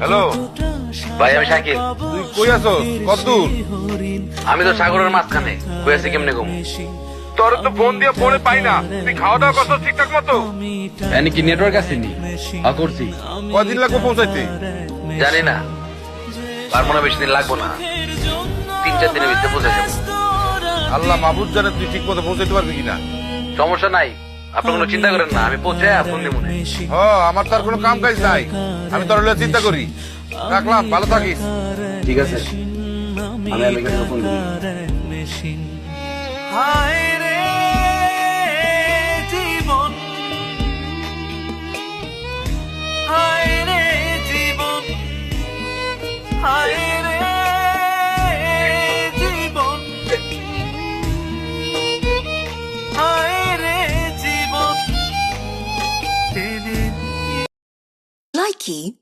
Hello? ভাই আমি শাকিল তুই কই আছো কদ্দূর আমি তো সাগরের মাঝখানে। কয়েছি কেমনে ঘুম? তোর তো ফোন দিয়ে ফোনে পাই না। তুই খাওয়া দাওয়া করছ ঠিকঠাক মতো? এনে কি নেটওয়ার্ক আসেনি হ্যাঁ করছি। কদিন লাগবে পৌঁছাইতে? জানি না। আর মনে বেশি দিন লাগবো না। তিন চার দিনের ভিতরে পৌঁছে যাব। আল্লাহ মাহবুদ জানে তুই ঠিক মতো পৌঁছাইতে পারবি কিনা। সমস্যা নাই। আপনি কোনো চিন্তা করেন না আমি পৌঁছে ফোন দিব মনে। হ আমার তার কোনো কাম কাজ নাই। আমি তোর হলে চিন্তা করি। রাখলাম ভালো থাকিস। ঠিক আছে। আমি ফোন দিব key.